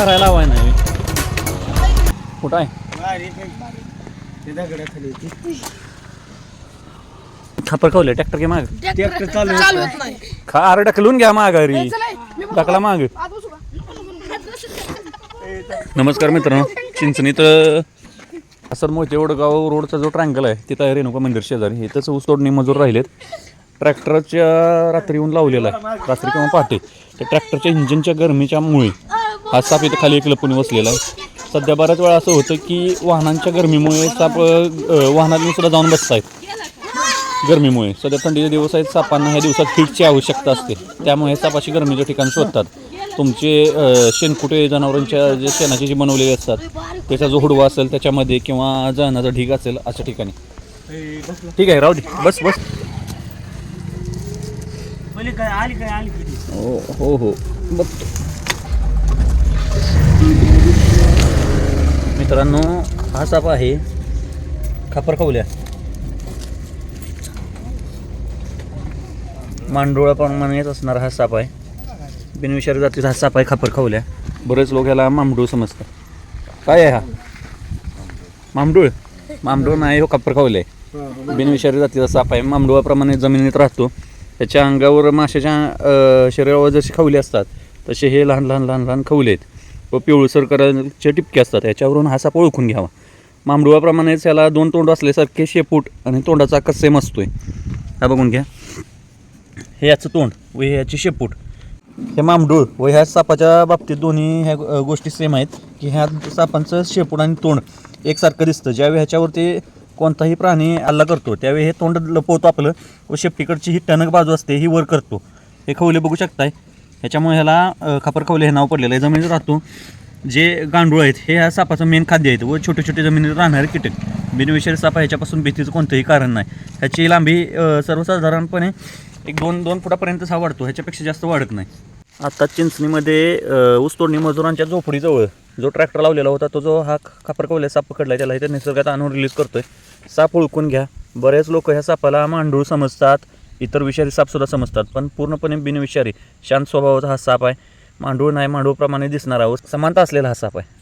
धरायला हवाय नाही. कुठं आहे? खापर खावले ट्रॅक्टर घे माग. ट्रॅक्टर नाही. खा अरे ढकलून घ्या माघारी ढकला माग. नमस्कार मित्रांनो चिंचणीत असर मोहिते वडगाव रोडचा जो ट्रँगल आहे तिथं आहे रेणुका मंदिर शेजारी. इथंच ऊस तोडणी मजूर राहिलेत. ट्रॅक्टरच्या रात्री येऊन लावलेला आहे. रात्री किंवा पहाटे. त्या ट्रॅक्टरच्या इंजिनच्या गरमीच्यामुळे हा साप इथं खाली एक लपून बसलेला आहे. सध्या बऱ्याच वेळा असं होतं की वाहनांच्या गरमीमुळे साप अं, वाहनांनी सुद्धा जाऊन बसतायत. गरमीमुळे. सध्या थंडीचे दिवस आहेत सापांना ह्या दिवसात हीटची आवश्यकता असते. त्यामुळे सापाची गरमीचे ठिकाण शोधतात. तुमचे शेणकुटे जनावरांच्या जे शेणाचे जे बनवलेले असतात त्याचा जो हुडवा असेल त्याच्यामध्ये किंवा जळणाचा ढीग असेल अशा ठिकाणी. ठीक आहे राहू दे बस बस. हो हो हो. बघतो. मित्रांनो हा साप आहे खापर मांडोळाप्रमाणेच असणारा हा साप आहे. बिनविषारी जातीचा हा साप आहे खापर खवल्या. बरेच लोक याला मामडूळ समजतात. काय आहे हा? मामडूळ? मामडूळ नाही हो खापर आहे. बिनविषारी जातीचा साप आहे. मामडुळाप्रमाणे जमिनीत राहतो. त्याच्या अंगावर माशाच्या शरीरावर जसे खवले असतात तसे हे लहान लहान लहान लहान खवले आहेत. व पिवळसर करायचे टिपके असतात. याच्यावरून हा साप ओळखून घ्यावा. मामडुळाप्रमाणेच याला दोन तोंड असल्यासारखे शेपूट आणि तोंडाचा आकार सेम असतोय. हा बघून घ्या. हे याचं तोंड व हे याचे शेपूट. हे मामडूळ व ह्या सापाच्या बाबतीत दोन्ही ह्या गोष्टी सेम आहेत की ह्या सापांचं शेपूट आणि तोंड एकसारखं दिसतं. ज्यावेळी ह्याच्यावरती कोणताही प्राणी हल्ला करतो त्यावेळी हे तोंड लपवतो आपलं व शेपटीकडची ही टणक बाजू असते ही वर करतो. हे खवले बघू शकताय. ह्याच्यामुळे ह्याला अ, हे नाव पडलेलं आहे. जमिनीत राहतो. जे गांडूळ आहेत हे ह्या सापाचं मेन खाद्य आहेत व छोटे छोटे जमिनीत राहणारे कीटक. बिनविषारी साप ह्याच्यापासून भीतीचं कोणतंही कारण नाही. ह्याची लांबी सर्वसाधारणपणे एक दोन दोन फुटापर्यंतच हा वाढतो. ह्याच्यापेक्षा जास्त वाढत नाही. आता चिंचणीमध्ये ऊसतोडणी ऊस तोडणी मजुरांच्या झोपडीजवळ जो ट्रॅक्टर लावलेला होता तो जो हा खापरकवल्या साप पकडला त्याला इथे निसर्गात आणून रिलीज करतोय. साप ओळखून घ्या. बरेच लोक ह्या सापाला मांडूळ समजतात. इतर विषारी सापसुद्धा समजतात पण पूर्णपणे बिनविषारी. शांत स्वभावाचा हा साप आहे. मांडूळ नाही मांडूळप्रमाणे दिसणारा व समानता असलेला हा साप आहे.